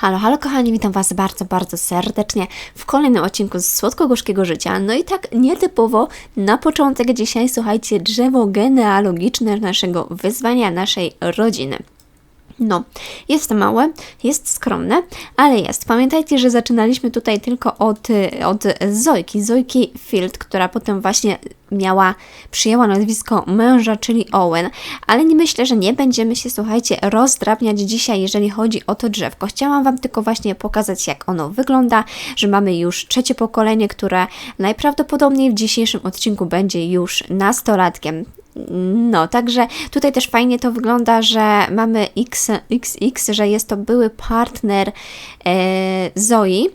Halo, halo kochani, witam Was bardzo, bardzo serdecznie w kolejnym odcinku z Słodko-Gorzkiego Życia. No i tak nietypowo na początek dzisiaj słuchajcie drzewo genealogiczne naszego wyzwania, naszej rodziny. No, jest małe, jest skromne, ale jest. Pamiętajcie, że zaczynaliśmy tutaj tylko od, od Zojki, Zojki Field, która potem właśnie miała, przyjęła nazwisko męża, czyli Owen, ale nie myślę, że nie będziemy się, słuchajcie, rozdrabniać dzisiaj, jeżeli chodzi o to drzewko. Chciałam Wam tylko właśnie pokazać, jak ono wygląda, że mamy już trzecie pokolenie, które najprawdopodobniej w dzisiejszym odcinku będzie już nastolatkiem. No, także tutaj też fajnie to wygląda, że mamy XX, że jest to były partner e, Zoi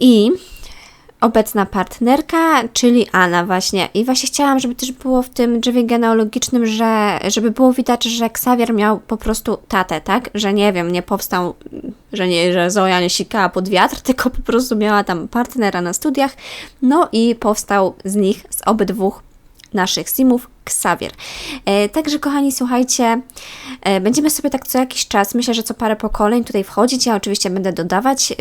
i obecna partnerka, czyli Anna właśnie. I właśnie chciałam, żeby też było w tym drzewie genealogicznym, że żeby było widać, że Xavier miał po prostu tatę, tak? Że nie wiem, nie powstał, że nie, że Zoja nie sikała pod wiatr, tylko po prostu miała tam partnera na studiach, no i powstał z nich, z obydwu naszych simów Xavier. E, także kochani, słuchajcie, e, będziemy sobie tak co jakiś czas, myślę, że co parę pokoleń tutaj wchodzić. Ja oczywiście będę dodawać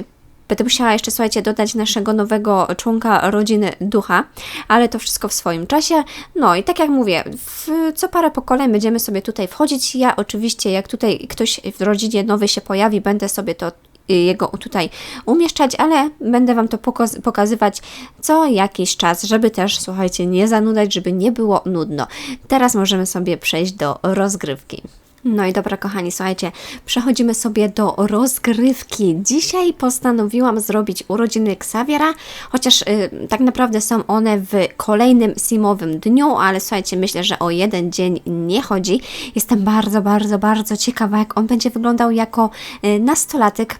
Będę musiała jeszcze, słuchajcie, dodać naszego nowego członka rodziny ducha, ale to wszystko w swoim czasie. No i tak jak mówię, co parę pokoleń będziemy sobie tutaj wchodzić. Ja oczywiście, jak tutaj ktoś w rodzinie nowy się pojawi, będę sobie to jego tutaj umieszczać, ale będę Wam to pokaz pokazywać co jakiś czas, żeby też, słuchajcie, nie zanudzać, żeby nie było nudno. Teraz możemy sobie przejść do rozgrywki. No i dobra, kochani, słuchajcie, przechodzimy sobie do rozgrywki. Dzisiaj postanowiłam zrobić urodziny Xaviera, chociaż y, tak naprawdę są one w kolejnym simowym dniu, ale słuchajcie, myślę, że o jeden dzień nie chodzi. Jestem bardzo, bardzo, bardzo ciekawa, jak on będzie wyglądał jako y, nastolatek.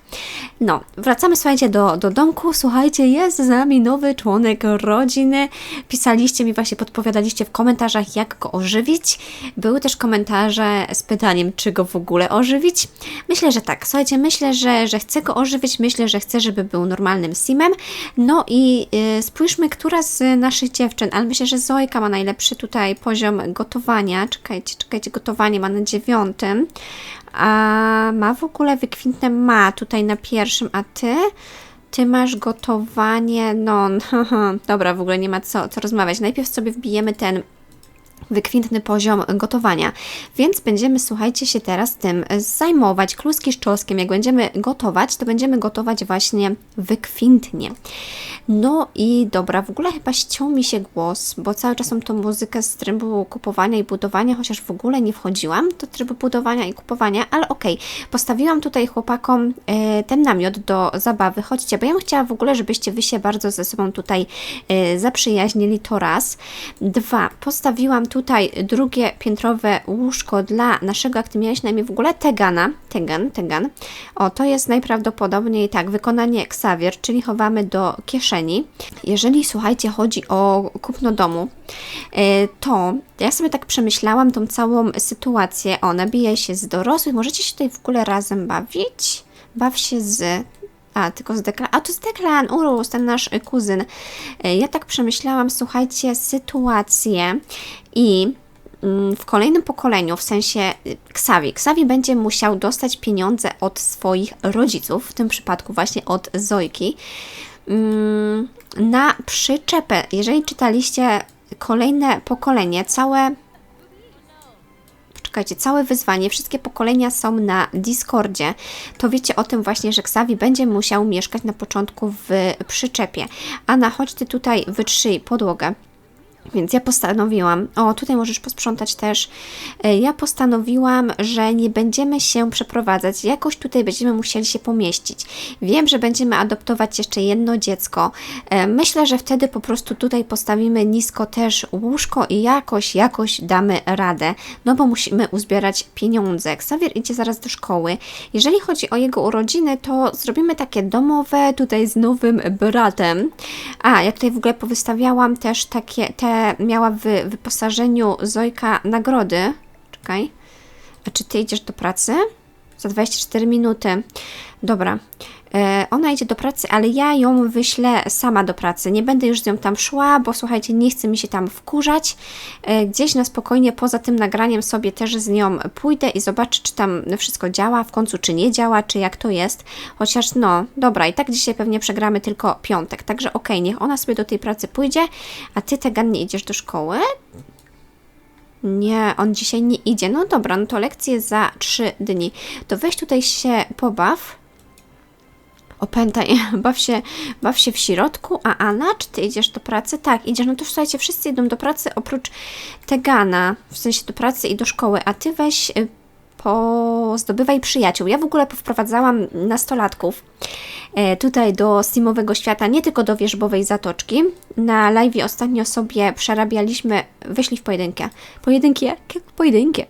No, wracamy, słuchajcie, do, do domku. Słuchajcie, jest z nami nowy członek rodziny. Pisaliście mi, właśnie podpowiadaliście w komentarzach, jak go ożywić. Były też komentarze z pytaniem, pytaniem, czy go w ogóle ożywić? Myślę, że tak. Słuchajcie, myślę, że, że chcę go ożywić, myślę, że chcę, żeby był normalnym simem. No i y, spójrzmy, która z naszych dziewczyn, ale myślę, że Zojka ma najlepszy tutaj poziom gotowania. Czekajcie, czekajcie, gotowanie ma na dziewiątym. A ma w ogóle wykwintne ma tutaj na pierwszym, a ty? Ty masz gotowanie, no, dobra, w ogóle nie ma co, co rozmawiać. Najpierw sobie wbijemy ten wykwintny poziom gotowania. Więc będziemy, słuchajcie, się teraz tym zajmować. Kluski z czosnkiem, jak będziemy gotować, to będziemy gotować właśnie wykwintnie. No i dobra, w ogóle chyba ściął mi się głos, bo cały czas mam tą muzykę z trybu kupowania i budowania, chociaż w ogóle nie wchodziłam do trybu budowania i kupowania, ale okej, okay. postawiłam tutaj chłopakom e, ten namiot do zabawy. Chodźcie, bo ja bym chciała w ogóle, żebyście Wy się bardzo ze sobą tutaj e, zaprzyjaźnili, to raz. Dwa, postawiłam tutaj drugie piętrowe łóżko dla naszego, jak Ty miałeś na imię w ogóle, Tegana, Tegan, Tegan. O, to jest najprawdopodobniej tak, wykonanie Xavier, czyli chowamy do kieszeni. Jeżeli, słuchajcie, chodzi o kupno domu, e, to ja sobie tak przemyślałam tą całą sytuację. O, nabija się z dorosłych. Możecie się tutaj w ogóle razem bawić? Baw się z a, tylko z Deklan. A to z Deklan, Urus, ten nasz kuzyn. E, ja tak przemyślałam, słuchajcie, sytuację i mm, w kolejnym pokoleniu, w sensie y, Ksawi będzie musiał dostać pieniądze od swoich rodziców, w tym przypadku właśnie od Zojki. Mm, na przyczepę. Jeżeli czytaliście kolejne pokolenie, całe Całe wyzwanie, wszystkie pokolenia są na Discordzie, to wiecie o tym właśnie, że Xavi będzie musiał mieszkać na początku w przyczepie. A na chodź ty tutaj wytrzyj podłogę. Więc ja postanowiłam, o tutaj możesz posprzątać też, e, ja postanowiłam, że nie będziemy się przeprowadzać, jakoś tutaj będziemy musieli się pomieścić. Wiem, że będziemy adoptować jeszcze jedno dziecko. E, myślę, że wtedy po prostu tutaj postawimy nisko też łóżko i jakoś, jakoś damy radę, no bo musimy uzbierać pieniądze. Xavier idzie zaraz do szkoły. Jeżeli chodzi o jego urodziny, to zrobimy takie domowe tutaj z nowym bratem. A, ja tutaj w ogóle powystawiałam też takie te miała w wyposażeniu Zojka nagrody. Czekaj. A czy ty idziesz do pracy? Za 24 minuty. Dobra. E, ona idzie do pracy, ale ja ją wyślę sama do pracy. Nie będę już z nią tam szła, bo słuchajcie, nie chcę mi się tam wkurzać. E, gdzieś na spokojnie poza tym nagraniem sobie też z nią pójdę i zobaczę, czy tam wszystko działa w końcu, czy nie działa, czy jak to jest. Chociaż no, dobra, i tak dzisiaj pewnie przegramy tylko piątek. Także okej, okay, niech ona sobie do tej pracy pójdzie, a ty, Tegan, nie idziesz do szkoły? Nie, on dzisiaj nie idzie. No dobra, no to lekcje za trzy dni. To weź tutaj się pobaw. Opętaj, baw się, baw się w środku. A Anna, czy ty idziesz do pracy? Tak, idziesz. No to słuchajcie, wszyscy idą do pracy oprócz Tegana, w sensie do pracy i do szkoły, a ty weź y, pozdobywaj przyjaciół. Ja w ogóle powprowadzałam nastolatków e, tutaj do Steamowego świata, nie tylko do wierzbowej zatoczki. Na live ostatnio sobie przerabialiśmy, wyszli w pojedynkę. Pojedynki, jakie pojedynkie?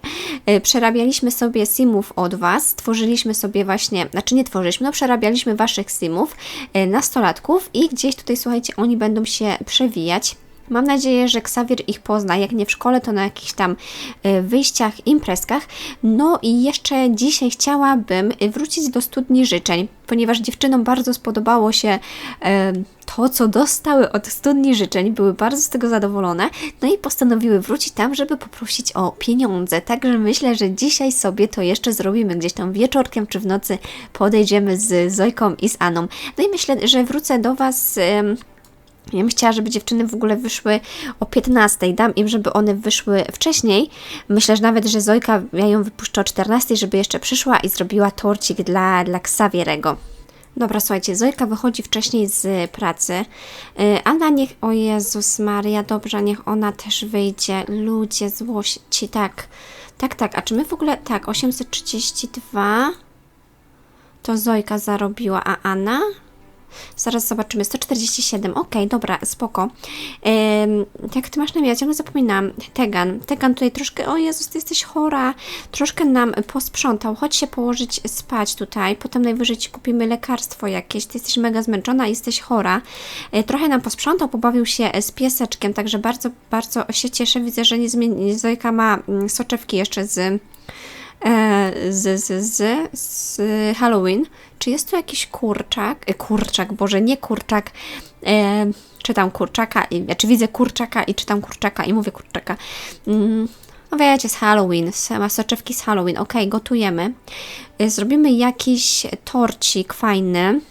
Przerabialiśmy sobie simów od Was, stworzyliśmy sobie właśnie, znaczy nie tworzyliśmy, no przerabialiśmy Waszych simów, e, nastolatków i gdzieś tutaj, słuchajcie, oni będą się przewijać Mam nadzieję, że Xavier ich pozna, jak nie w szkole, to na jakichś tam e, wyjściach, imprezkach. No i jeszcze dzisiaj chciałabym wrócić do studni życzeń, ponieważ dziewczynom bardzo spodobało się e, to, co dostały od studni życzeń, były bardzo z tego zadowolone, no i postanowiły wrócić tam, żeby poprosić o pieniądze. Także myślę, że dzisiaj sobie to jeszcze zrobimy gdzieś tam wieczorkiem czy w nocy podejdziemy z Zojką i z Aną. No i myślę, że wrócę do Was. Ja bym chciała, żeby dziewczyny w ogóle wyszły o 15. Dam im, żeby one wyszły wcześniej. Myślę, że nawet, że Zojka, ja ją wypuszczę o 14, żeby jeszcze przyszła i zrobiła torcik dla, dla Ksawierego. Dobra, słuchajcie, Zojka wychodzi wcześniej z pracy. Y, Anna niech, o Jezus Maria, dobrze, niech ona też wyjdzie. Ludzie, złości, tak. Tak, tak, a czy my w ogóle, tak, 832 to Zojka zarobiła, a Anna? Zaraz zobaczymy. 147. Ok, dobra, spoko. Ym, jak ty masz na imię? Ciągle zapominam. Tegan. Tegan tutaj troszkę, o Jezus, ty jesteś chora. Troszkę nam posprzątał. Chodź się położyć spać tutaj. Potem najwyżej ci kupimy lekarstwo jakieś. Ty jesteś mega zmęczona, jesteś chora. Yy, trochę nam posprzątał, pobawił się z pieseczkiem, także bardzo, bardzo się cieszę. Widzę, że nie. Zojka ma mm, soczewki jeszcze z E, z, z, z, z Halloween. Czy jest tu jakiś kurczak? E, kurczak, Boże, nie kurczak. E, czytam kurczaka, i, znaczy widzę kurczaka i czytam kurczaka i mówię kurczaka. Mm, no wiecie, z Halloween, soczewki z Halloween. Ok, gotujemy. E, zrobimy jakiś torcik fajny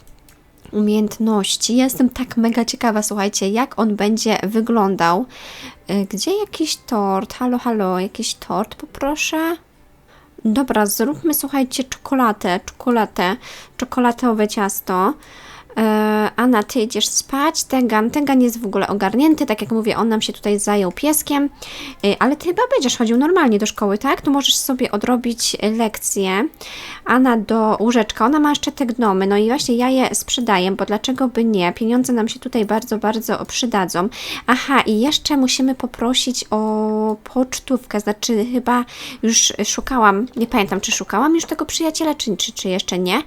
umiejętności. Jestem tak mega ciekawa, słuchajcie, jak on będzie wyglądał. Gdzie jakiś tort? Halo, halo, jakiś tort poproszę. Dobra, zróbmy, słuchajcie, czekoladę, czekoladę, czekoladowe ciasto. E, Anna, ty idziesz spać, Tegan, Tegan jest w ogóle ogarnięty, tak jak mówię, on nam się tutaj zajął pieskiem, e, ale ty chyba będziesz chodził normalnie do szkoły, tak? Tu możesz sobie odrobić lekcję. Anna do łóżeczka, ona ma jeszcze te gnomy, no i właśnie ja je sprzedaję, bo dlaczego by nie? Pieniądze nam się tutaj bardzo, bardzo przydadzą. Aha, i jeszcze musimy poprosić o pocztówkę, znaczy chyba już szukałam, nie pamiętam, czy szukałam już tego przyjaciela, czy, czy, czy jeszcze nie,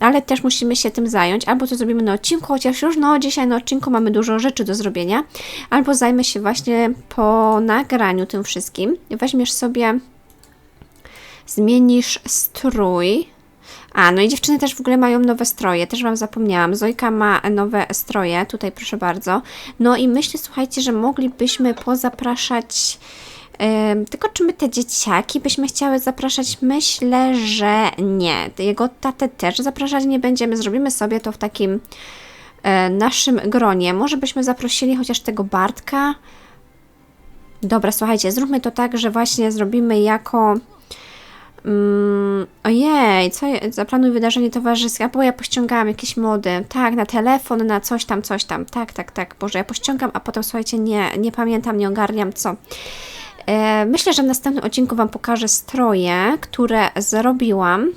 ale też musimy się tym zająć, albo to zrobimy na odcinku, chociaż już no dzisiaj na odcinku mamy dużo rzeczy do zrobienia, albo zajmę się właśnie po nagraniu tym wszystkim. Weźmiesz sobie, zmienisz strój, a, no i dziewczyny też w ogóle mają nowe stroje, też Wam zapomniałam. Zojka ma nowe stroje, tutaj proszę bardzo. No i myślę, słuchajcie, że moglibyśmy pozapraszać tylko czy my te dzieciaki byśmy chciały zapraszać? Myślę, że nie. Jego tatę też zapraszać nie będziemy. Zrobimy sobie to w takim e, naszym gronie. Może byśmy zaprosili chociaż tego Bartka. Dobra, słuchajcie, zróbmy to tak, że właśnie zrobimy jako... Um, ojej, co zaplanuj wydarzenie towarzyskie, bo ja pościągałam jakieś mody, tak, na telefon, na coś tam, coś tam, tak, tak, tak, Boże, ja pościągam, a potem, słuchajcie, nie, nie pamiętam, nie ogarniam co. E, myślę, że w następnym odcinku Wam pokażę stroje, które zrobiłam.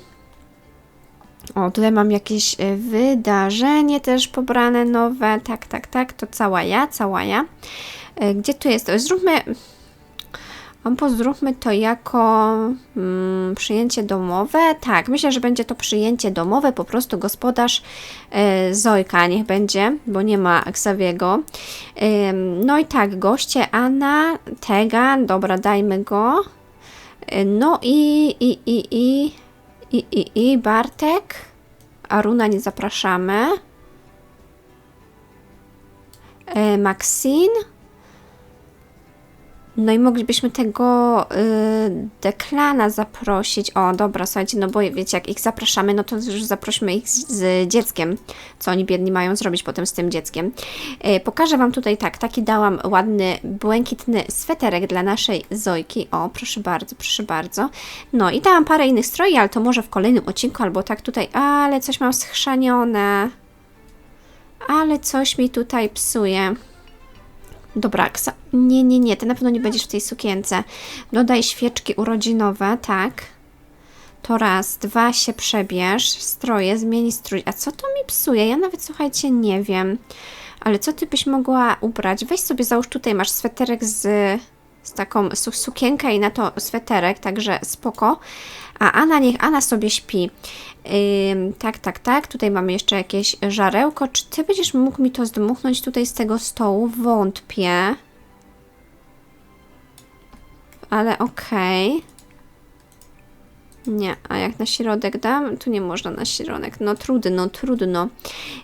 O, tutaj mam jakieś e, wydarzenie też pobrane nowe. Tak, tak, tak, to cała ja, cała ja. E, gdzie tu jest? Zróbmy Albo zróbmy to jako mm, przyjęcie domowe. Tak, myślę, że będzie to przyjęcie domowe. Po prostu gospodarz e, Zojka niech będzie, bo nie ma Xaviego. No i tak, goście Anna, Tegan, dobra, dajmy go. E, no i, i, i, i, i, i, i Bartek. Aruna nie zapraszamy. E, Maxine. No i moglibyśmy tego y, Deklana zaprosić. O, dobra, słuchajcie, no bo wiecie, jak ich zapraszamy, no to już zaprośmy ich z, z dzieckiem. Co oni biedni mają zrobić potem z tym dzieckiem. Y, pokażę Wam tutaj tak, taki dałam ładny, błękitny sweterek dla naszej Zojki. O, proszę bardzo, proszę bardzo. No i dałam parę innych stroi, ale to może w kolejnym odcinku, albo tak tutaj, ale coś mam schrzanione. Ale coś mi tutaj psuje. Dobra. Nie, nie, nie, ty na pewno nie będziesz w tej sukience. Dodaj świeczki urodzinowe, tak. To raz, dwa się przebierz, stroje, zmieni strój. A co to mi psuje? Ja nawet, słuchajcie, nie wiem. Ale co ty byś mogła ubrać? Weź sobie, załóż tutaj, masz sweterek z taką su sukienkę i na to sweterek, także spoko. A Anna, niech Anna sobie śpi. Yy, tak, tak, tak. Tutaj mamy jeszcze jakieś żarełko. Czy ty będziesz mógł mi to zdmuchnąć tutaj z tego stołu? Wątpię. Ale okej. Okay. Nie, a jak na środek dam? Tu nie można na środek. No trudno, trudno.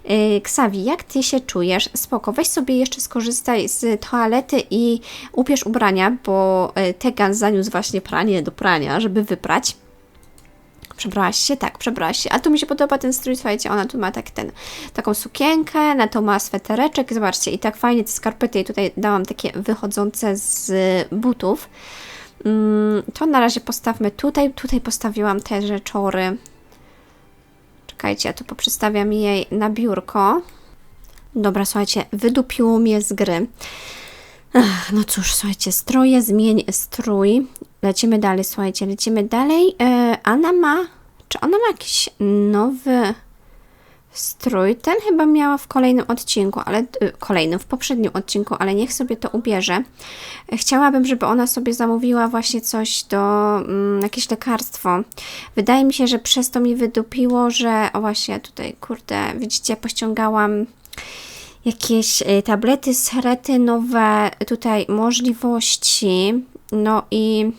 Yy, Ksawi, jak ty się czujesz? Spoko, weź sobie jeszcze skorzystaj z toalety i upierz ubrania, bo yy, Tegan zaniósł właśnie pranie do prania, żeby wyprać. Przebrałaś się? Tak, przebrałaś się. A tu mi się podoba ten strój, słuchajcie, ona tu ma tak ten, taką sukienkę, na to ma swetereczek, zobaczcie, i tak fajnie te skarpety, i tutaj dałam takie wychodzące z butów. Mm, to na razie postawmy tutaj, tutaj postawiłam te rzeczory. Czekajcie, ja tu poprzestawiam jej na biurko. Dobra, słuchajcie, wydupiło mnie z gry. Ach, no cóż, słuchajcie, stroje, zmień strój. Lecimy dalej, słuchajcie, lecimy dalej. E, Anna ma, czy ona ma jakiś nowy strój? Ten chyba miała w kolejnym odcinku, ale y, kolejnym, w poprzednim odcinku, ale niech sobie to ubierze. Chciałabym, żeby ona sobie zamówiła właśnie coś do, mm, jakieś lekarstwo. Wydaje mi się, że przez to mi wydupiło, że, o właśnie, tutaj, kurde, widzicie, pościągałam jakieś y, tablety, serety, nowe tutaj możliwości. No i,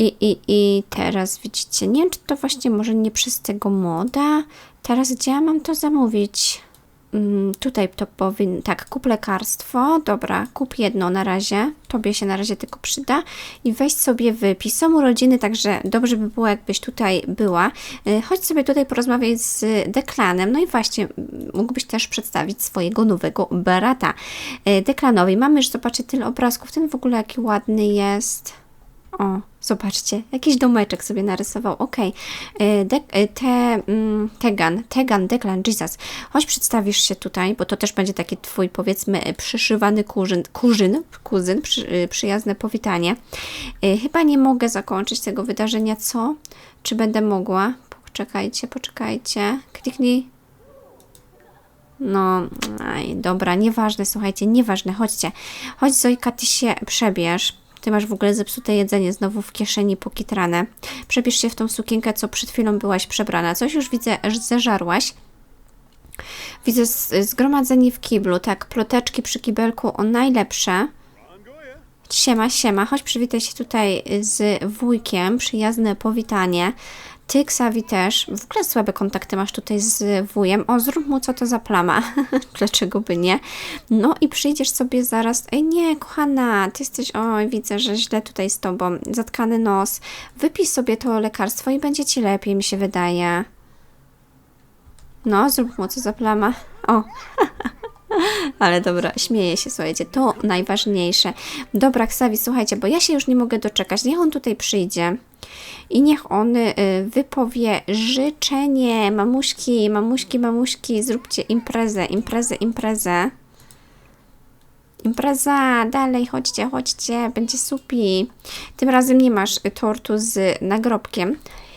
i, i, i teraz widzicie, nie wiem, czy to właśnie może nie przez tego moda. Teraz gdzie ja mam to zamówić? Mm, tutaj to powinno, tak, kup lekarstwo, dobra, kup jedno na razie, tobie się na razie tylko przyda i weź sobie wypis. Są urodziny, także dobrze by było, jakbyś tutaj była. Y, chodź sobie tutaj porozmawiać z Deklanem, no i właśnie mógłbyś też przedstawić swojego nowego brata y, Deklanowi. Mamy już, zobaczcie, tyle obrazków, ten w ogóle jaki ładny jest. O, zobaczcie, jakiś domeczek sobie narysował. Okej, okay. te, mm, Tegan, Tegan, Declan, Jesus, chodź przedstawisz się tutaj, bo to też będzie taki twój, powiedzmy, przyszywany kurzyn, kurzyn, kuzyn, przy, przyjazne powitanie. Chyba nie mogę zakończyć tego wydarzenia, co? Czy będę mogła? Poczekajcie, poczekajcie. Kliknij. No, aj, dobra, nieważne, słuchajcie, nieważne, chodźcie. Chodź Zojka, ty się przebierz ty masz w ogóle zepsute jedzenie znowu w kieszeni pokitrane. Przebierz się w tą sukienkę, co przed chwilą byłaś przebrana. Coś już widzę, że zeżarłaś. Widzę zgromadzenie w kiblu, tak, ploteczki przy kibelku o najlepsze. Siema, siema, chodź przywitaj się tutaj z wujkiem, przyjazne powitanie. Ty, Ksawi, też. W ogóle słabe kontakty masz tutaj z wujem. O, zrób mu co to za plama. Dlaczego by nie? No i przyjdziesz sobie zaraz. Ej, nie, kochana, ty jesteś. Oj, widzę, że źle tutaj z tobą. Zatkany nos. Wypij sobie to lekarstwo i będzie ci lepiej, mi się wydaje. No, zrób mu co za plama. O. Ale dobra, śmieję się, słuchajcie, to najważniejsze. Dobra, Ksawi, słuchajcie, bo ja się już nie mogę doczekać. Niech on tutaj przyjdzie i niech on y, wypowie życzenie. Mamuśki, mamuśki, mamuśki, zróbcie imprezę, imprezę, imprezę. Impreza, dalej, chodźcie, chodźcie, będzie supi. Tym razem nie masz tortu z nagrobkiem.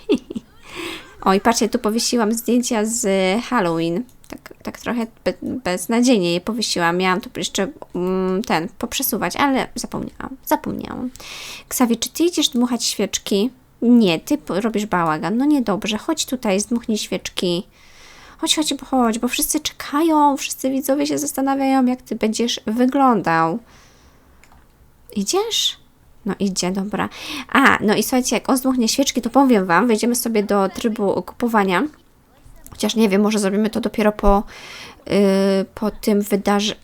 Oj, patrzcie, tu powiesiłam zdjęcia z Halloween. Tak, tak trochę be, beznadziejnie je powiesiłam. Miałam tu jeszcze mm, ten, poprzesuwać, ale zapomniałam. Zapomniałam. Ksawi, czy ty idziesz dmuchać świeczki? Nie, ty robisz bałagan. No niedobrze. Chodź tutaj, zdmuchnij świeczki. Chodź, chodź, chodź, bo wszyscy czekają, wszyscy widzowie się zastanawiają, jak ty będziesz wyglądał. Idziesz? No idzie, dobra. A, no i słuchajcie, jak on zdmuchnie świeczki, to powiem Wam, wejdziemy sobie do trybu kupowania. Chociaż nie wiem, może zrobimy to dopiero po, yy, po tym wydarzeniu.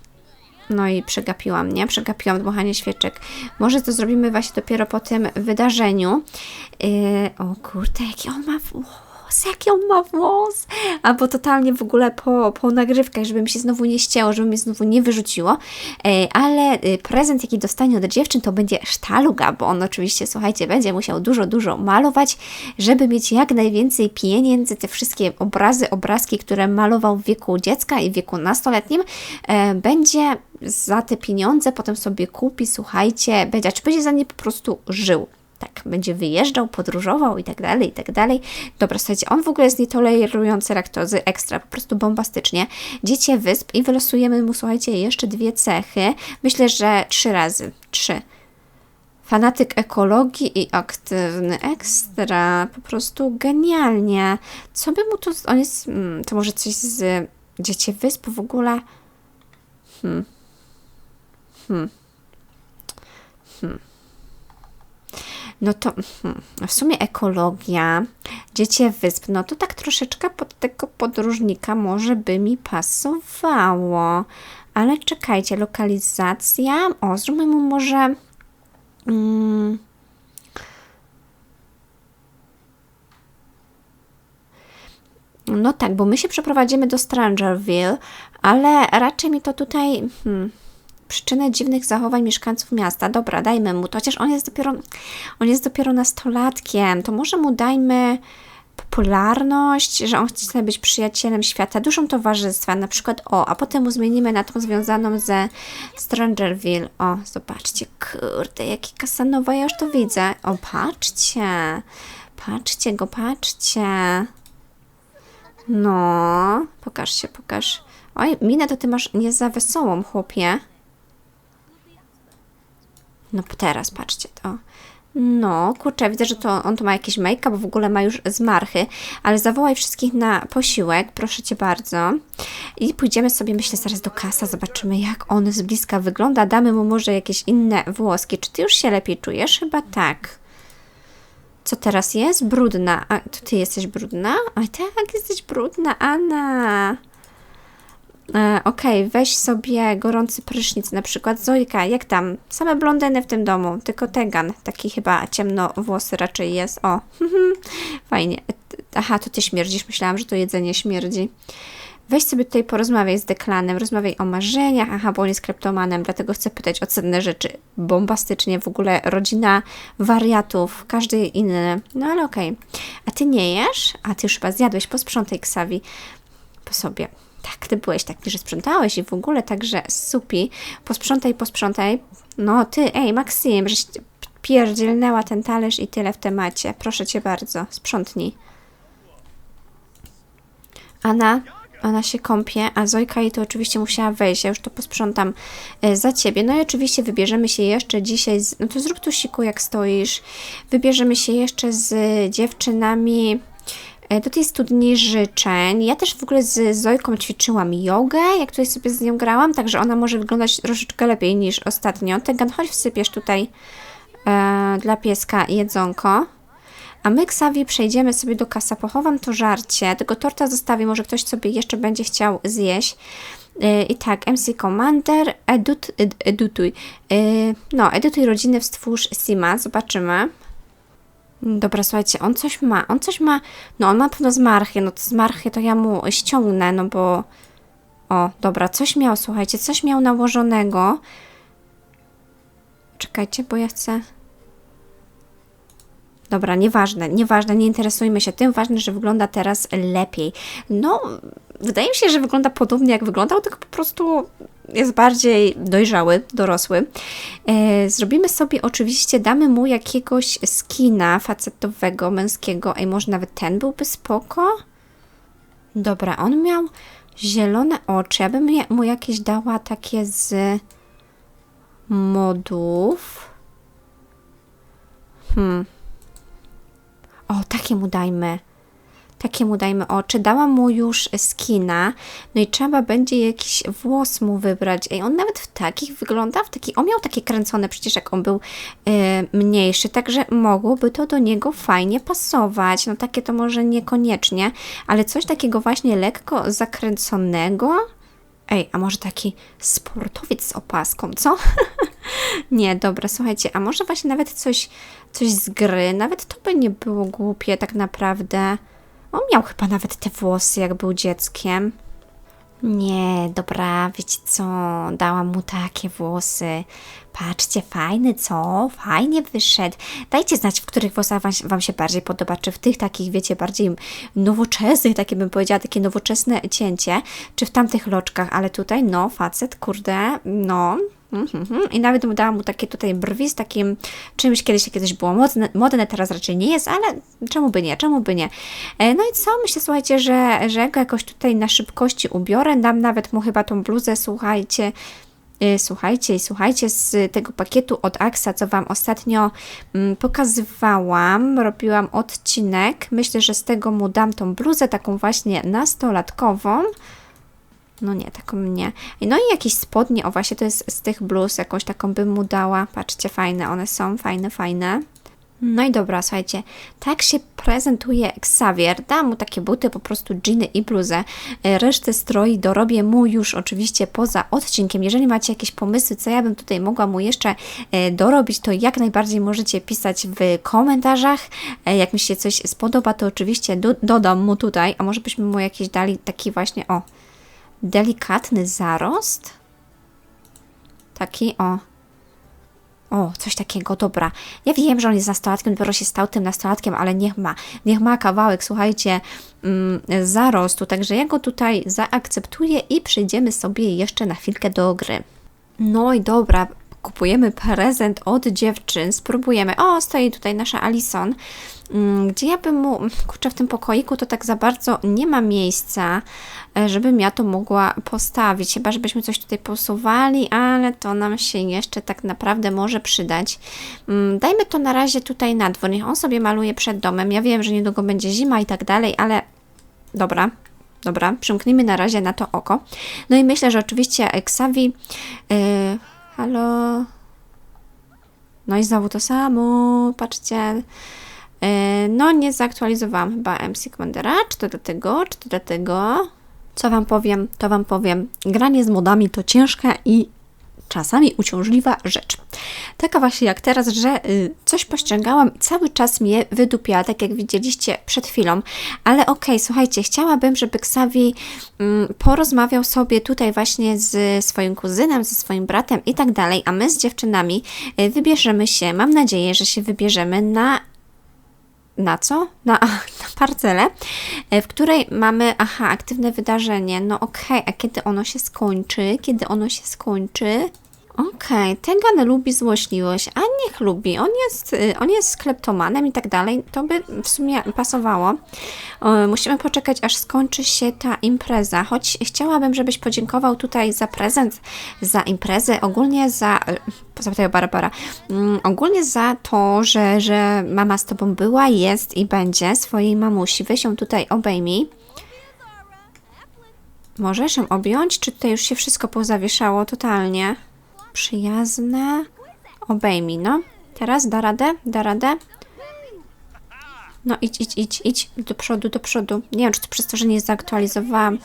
No i przegapiłam, nie? Przegapiłam dmuchanie świeczek. Może to zrobimy właśnie dopiero po tym wydarzeniu. Yy, o kurde, jaki on ma włos, jaki on ma włos. Albo totalnie w ogóle po, po nagrywkach, żeby mi się znowu nie ścięło, żeby mi znowu nie wyrzuciło. Yy, ale yy, prezent, jaki dostanie od dziewczyn, to będzie sztaluga, bo on oczywiście, słuchajcie, będzie musiał dużo, dużo malować, żeby mieć jak najwięcej pieniędzy. Te wszystkie obrazy, obrazki, które malował w wieku dziecka i w wieku nastoletnim, yy, będzie za te pieniądze potem sobie kupi, słuchajcie, będzie, czy będzie za nie po prostu żył. Tak, będzie wyjeżdżał, podróżował i tak dalej, i tak dalej. Dobra, słuchajcie, on w ogóle jest nietolerujący laktozy, ekstra, po prostu bombastycznie. Dziecię wysp i wylosujemy mu, słuchajcie, jeszcze dwie cechy. Myślę, że trzy razy, trzy. Fanatyk ekologii i aktywny ekstra, po prostu genialnie. Co by mu tu, on jest, hmm, to może coś z Dziecię Wysp w ogóle? Hmm. Hmm. Hmm. No to hmm, w sumie ekologia, dziecię wysp, no to tak troszeczkę pod tego podróżnika może by mi pasowało. Ale czekajcie, lokalizacja. O, zróbmy mu może. Hmm, no tak, bo my się przeprowadzimy do Strangerville, ale raczej mi to tutaj. Hmm, przyczynę dziwnych zachowań mieszkańców miasta. Dobra, dajmy mu to, chociaż on jest dopiero, on jest dopiero nastolatkiem, to może mu dajmy popularność, że on chce być przyjacielem świata, duszą towarzystwa, na przykład o, a potem mu zmienimy na tą związaną ze Strangerville. O, zobaczcie, kurde, jaki kasanowa, ja już to widzę. O, patrzcie, patrzcie go, patrzcie. No, pokaż się, pokaż. Oj, minę to ty masz nie za wesołą, chłopie. No teraz, patrzcie to. No, kurczę, widzę, że to on tu ma jakiś make-up, w ogóle ma już zmarchy, ale zawołaj wszystkich na posiłek, proszę Cię bardzo. I pójdziemy sobie, myślę, zaraz do kasa, zobaczymy jak on z bliska wygląda, damy mu może jakieś inne włoski. Czy Ty już się lepiej czujesz? Chyba tak. Co teraz jest? Brudna. A, to Ty jesteś brudna? A tak, jesteś brudna, Anna. E, okej, okay, weź sobie gorący prysznic, na przykład Zojka, jak tam? Same blondyny w tym domu, tylko Tegan, taki chyba ciemnowłosy raczej jest. O, fajnie. Aha, to ty śmierdzisz, myślałam, że to jedzenie śmierdzi. Weź sobie tutaj porozmawiaj z Deklanem, rozmawiaj o marzeniach, aha, bo on jest kleptomanem, dlatego chcę pytać o cenne rzeczy. Bombastycznie, w ogóle rodzina wariatów, każdy inny. No ale okej. Okay. A ty nie jesz? A ty już chyba zjadłeś, posprzątaj Ksawi po sobie. Tak, ty byłeś taki, że sprzątałeś i w ogóle także supi. Posprzątaj, posprzątaj. No ty, ej, Maksym, żeś pierdzielnęła ten talerz i tyle w temacie. Proszę cię bardzo, sprzątnij. Ana, ona się kąpie, a Zojka jej to oczywiście musiała wejść. Ja już to posprzątam e, za ciebie. No i oczywiście wybierzemy się jeszcze dzisiaj. Z, no to zrób tu siku, jak stoisz. Wybierzemy się jeszcze z dziewczynami do tej studni życzeń. Ja też w ogóle z Zojką ćwiczyłam jogę, jak tutaj sobie z nią grałam, także ona może wyglądać troszeczkę lepiej niż ostatnio. Tegan, chodź wsypiesz tutaj e, dla pieska jedzonko. A my, Xavi, przejdziemy sobie do kasa. Pochowam to żarcie. Tego torta zostawię, może ktoś sobie jeszcze będzie chciał zjeść. E, I tak, MC Commander, edut, ed, edytuj. E, no, edytuj rodzinę, stwórz Sima. Zobaczymy. Dobra, słuchajcie, on coś ma, on coś ma, no on ma pewno zmarchy, no to zmarchy to ja mu ściągnę, no bo, o, dobra, coś miał, słuchajcie, coś miał nałożonego. Czekajcie, bo ja chcę... Dobra, nieważne, nieważne, nie interesujmy się tym, ważne, że wygląda teraz lepiej. No, wydaje mi się, że wygląda podobnie jak wyglądał, tylko po prostu jest bardziej dojrzały, dorosły. E, zrobimy sobie oczywiście, damy mu jakiegoś skina facetowego, męskiego, ej, może nawet ten byłby spoko? Dobra, on miał zielone oczy, ja bym mu jakieś dała takie z modów. Hmm. O, takie mu dajmy. Takiemu dajmy oczy. Dałam mu już skina. No i trzeba będzie jakiś włos mu wybrać. Ej, on nawet w takich wygląda, w taki, on miał takie kręcone przecież jak on był e, mniejszy, także mogłoby to do niego fajnie pasować. No takie to może niekoniecznie, ale coś takiego właśnie lekko zakręconego. Ej, a może taki sportowiec z opaską, co? nie, dobra, słuchajcie, a może właśnie nawet coś, coś z gry, nawet to by nie było głupie tak naprawdę. On miał chyba nawet te włosy, jak był dzieckiem. Nie, dobra, wiecie co, dałam mu takie włosy. Patrzcie, fajny, co? Fajnie wyszedł. Dajcie znać, w których włosach wam, wam się bardziej podoba. Czy w tych takich, wiecie, bardziej nowoczesnych, takie bym powiedziała, takie nowoczesne cięcie, czy w tamtych loczkach, ale tutaj, no, facet, kurde, no, Mhm, mhm. I nawet dałam mu takie tutaj brwi z takim czymś, kiedyś kiedyś było modne, modne, teraz raczej nie jest, ale czemu by nie, czemu by nie. E, no i co, myślę, słuchajcie, że, że go jakoś tutaj na szybkości ubiorę, dam nawet mu chyba tą bluzę, słuchajcie, e, Słuchajcie i słuchajcie z tego pakietu od Axa, co Wam ostatnio mm, pokazywałam, robiłam odcinek. Myślę, że z tego mu dam tą bluzę, taką właśnie nastolatkową. No nie, taką nie. No i jakieś spodnie, o właśnie to jest z tych bluz, jakąś taką bym mu dała. Patrzcie, fajne one są, fajne, fajne. No i dobra, słuchajcie, tak się prezentuje Xavier. Dam mu takie buty, po prostu dżiny i bluzę. E, resztę stroi dorobię mu już oczywiście poza odcinkiem. Jeżeli macie jakieś pomysły, co ja bym tutaj mogła mu jeszcze e, dorobić, to jak najbardziej możecie pisać w komentarzach. E, jak mi się coś spodoba, to oczywiście do, dodam mu tutaj, a może byśmy mu jakieś dali taki właśnie, o, delikatny zarost. Taki, o. O, coś takiego, dobra. Ja wiem, że on jest nastolatkiem, dopiero się stał tym nastolatkiem, ale niech ma, niech ma kawałek, słuchajcie, mm, zarostu. Także ja go tutaj zaakceptuję i przejdziemy sobie jeszcze na chwilkę do gry. No i dobra, kupujemy prezent od dziewczyn, spróbujemy. O, stoi tutaj nasza Alison. Mm, gdzie ja bym mu, kurczę, w tym pokoiku to tak za bardzo nie ma miejsca, e, żebym ja to mogła postawić. Chyba, żebyśmy coś tutaj posuwali, ale to nam się jeszcze tak naprawdę może przydać. Mm, dajmy to na razie tutaj na dwór. Niech on sobie maluje przed domem. Ja wiem, że niedługo będzie zima i tak dalej, ale dobra, Dobra, przymknijmy na razie na to oko. No i myślę, że oczywiście Xavi. Yy, halo. No i znowu to samo. Patrzcie. E, no, nie zaktualizowałam chyba MC Commandera, czy to dlatego, czy to dlatego. Co Wam powiem, to Wam powiem. Granie z modami to ciężka i czasami uciążliwa rzecz. Taka właśnie jak teraz, że y, coś pościągałam i cały czas mnie wydupiała, tak jak widzieliście przed chwilą. Ale okej, okay, słuchajcie, chciałabym, żeby Xavi mm, porozmawiał sobie tutaj właśnie z swoim kuzynem, ze swoim bratem i tak dalej, a my z dziewczynami y, wybierzemy się, mam nadzieję, że się wybierzemy na na co? Na, na parcelę, e, w której mamy, aha, aktywne wydarzenie. No okej, okay, a kiedy ono się skończy? Kiedy ono się skończy? Okej, okay, Tegan lubi złośliwość, a niech lubi. On jest, y, on jest kleptomanem i tak dalej. To by w sumie pasowało. Musimy poczekać, aż skończy się ta impreza. Choć chciałabym, żebyś podziękował tutaj za prezent, za imprezę, ogólnie za. Zapytaj Barbara. Um, ogólnie za to, że, że mama z tobą była, jest i będzie swojej mamusi. Weź ją tutaj obejmij. Możesz ją objąć, czy tutaj już się wszystko pozawieszało totalnie? Przyjazne. Obejmij, no. Teraz da radę? Da radę? No idź, idź, idź, idź do przodu, do przodu. Nie wiem, czy to przez to, że nie zaktualizowałam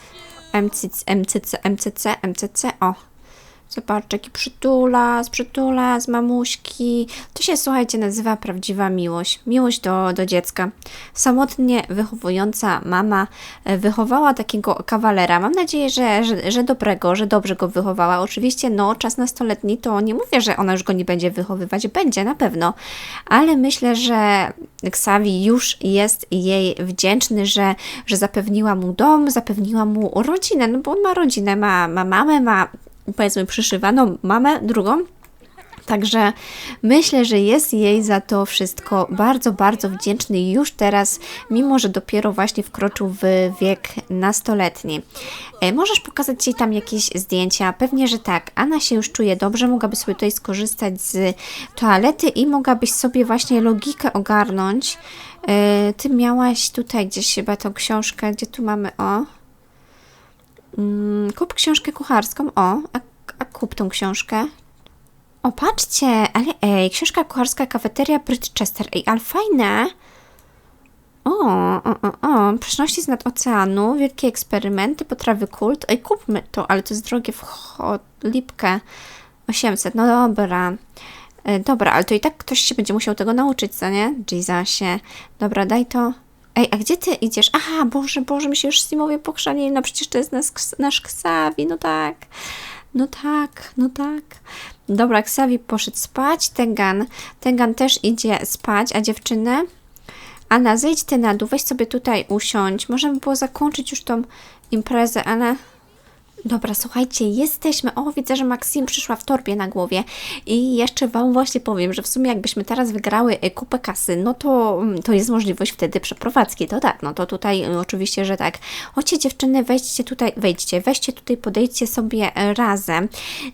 MCC, MCC, MCC, MCC, o. Zobacz, jaki przytulas, przytulas, mamuśki. To się, słuchajcie, nazywa prawdziwa miłość. Miłość do, do dziecka. Samotnie wychowująca mama e, wychowała takiego kawalera. Mam nadzieję, że, że, że dobrego, że dobrze go wychowała. Oczywiście, no, czas nastoletni to nie mówię, że ona już go nie będzie wychowywać. Będzie, na pewno. Ale myślę, że Xavi już jest jej wdzięczny, że, że zapewniła mu dom, zapewniła mu rodzinę, no bo on ma rodzinę, ma, ma mamę, ma powiedzmy przyszywaną mamę, drugą, Także myślę, że jest jej za to wszystko bardzo, bardzo wdzięczny już teraz, mimo że dopiero właśnie wkroczył w wiek nastoletni. E, możesz pokazać jej tam jakieś zdjęcia? Pewnie, że tak. Anna się już czuje dobrze, mogłaby sobie tutaj skorzystać z toalety i mogłabyś sobie właśnie logikę ogarnąć. E, ty miałaś tutaj gdzieś chyba tą książkę, gdzie tu mamy, o. Mm, kup książkę kucharską, o, a, a kup tą książkę. O, patrzcie, ale ej, książka kucharska kafeteria Bridgechester, ej, ale fajne. O, o, o, o, Przenośni z nad oceanu, wielkie eksperymenty, potrawy kult. Ej, kupmy to, ale to jest drogie w lipkę. 800, no dobra. E, Dobra, ale to i tak ktoś się będzie musiał tego nauczyć, co nie? Jezusie. Dobra, daj to. Ej, a gdzie ty idziesz? Aha, Boże, Boże, my się już Simowie pokrzanili, no przecież to jest nasz, nasz Ksawi, no tak. No tak, no tak. Dobra, Ksawi poszedł spać, Tegan, Tegan też idzie spać, a dziewczyny? Anna, zejdź ty na dół, weź sobie tutaj usiądź. Możemy było zakończyć już tą imprezę, ale... Dobra, słuchajcie, jesteśmy. O, widzę, że Maxim przyszła w torbie na głowie. I jeszcze Wam właśnie powiem, że w sumie jakbyśmy teraz wygrały e, kupę kasy, no to, mm, to jest możliwość wtedy przeprowadzki. To tak, no to tutaj y, oczywiście, że tak. Chodźcie dziewczyny, wejdźcie tutaj, wejdźcie, weźcie tutaj, podejdźcie sobie e, razem.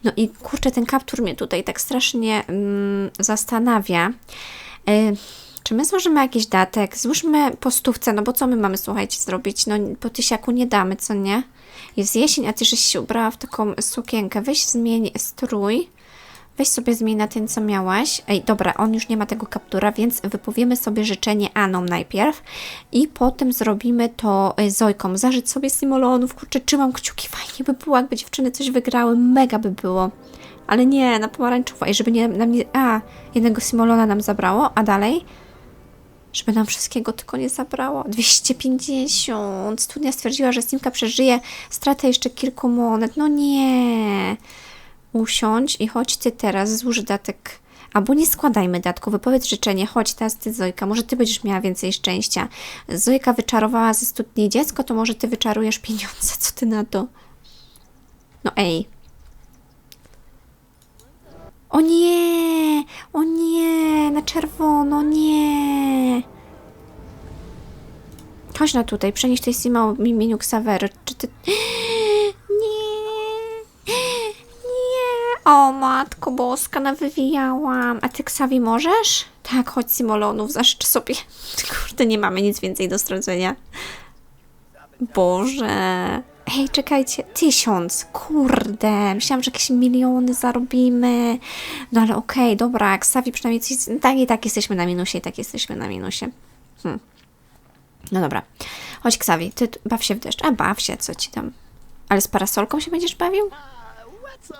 No i kurczę, ten kaptur mnie tutaj tak strasznie mm, zastanawia. E, czy my złożymy jakiś datek? Złóżmy po stówce, no bo co my mamy, słuchajcie, zrobić? No po tysiaku nie damy, co nie? Jest jesień, a ty żeś się ubrała w taką sukienkę. Weź zmień strój. Weź sobie zmień na ten, co miałaś. Ej, dobra, on już nie ma tego kaptura, więc wypowiemy sobie życzenie Aną najpierw i potem zrobimy to e, Zojką. Zażyć sobie simolonów, kurczę, trzymam kciuki, fajnie by było, jakby dziewczyny coś wygrały, mega by było. Ale nie, na pomarańczowo. I żeby nie, nam nie... A, jednego simolona nam zabrało, a dalej? Żeby nam wszystkiego tylko nie zabrało. 250. Studnia stwierdziła, że Simka przeżyje stratę jeszcze kilku monet. No nie. Usiądź i chodź ty teraz, złóż datek. Albo nie składajmy datku, wypowiedz życzenie. Chodź teraz ty, Zojka, może ty będziesz miała więcej szczęścia. Zojka wyczarowała ze studni dziecko, to może ty wyczarujesz pieniądze. Co ty na to? No ej. O nie! O nie! Na czerwono, nie! Chodź na tutaj, przenieś tej Sima w imieniu Xavery. Czy ty... Nie! Nie! O, matko boska, nawywijałam. A ty, Ksawi, możesz? Tak, chodź Simolonów, zaszcz sobie. Kurde, nie mamy nic więcej do stracenia. Boże. Hej, czekajcie, tysiąc, kurde, myślałam, że jakieś miliony zarobimy. No ale okej, dobra, Ksawi przynajmniej coś, tak i tak jesteśmy na minusie, i tak jesteśmy na minusie. Hm. No dobra, chodź Ksawi, ty baw się w deszcz, a baw się, co ci tam. Ale z parasolką się będziesz bawił?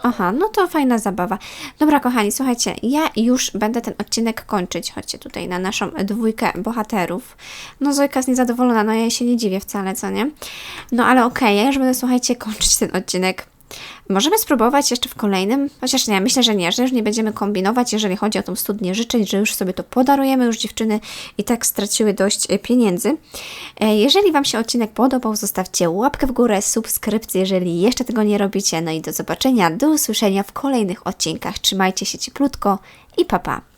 Aha, no to fajna zabawa. Dobra, kochani, słuchajcie, ja już będę ten odcinek kończyć. Chodźcie tutaj na naszą dwójkę bohaterów. No, Zojka jest niezadowolona, no ja się nie dziwię wcale, co nie? No, ale okej, ja już będę, słuchajcie, kończyć ten odcinek. Możemy spróbować jeszcze w kolejnym, chociaż nie, myślę, że nie, że już nie będziemy kombinować, jeżeli chodzi o tą studnię życzeń, że już sobie to podarujemy, już dziewczyny i tak straciły dość e, pieniędzy. E, Jeżeli Wam się odcinek podobał, zostawcie łapkę w górę, subskrypcję, jeżeli jeszcze tego nie robicie. No i do zobaczenia, do usłyszenia w kolejnych odcinkach. Trzymajcie się cieplutko i pa pa!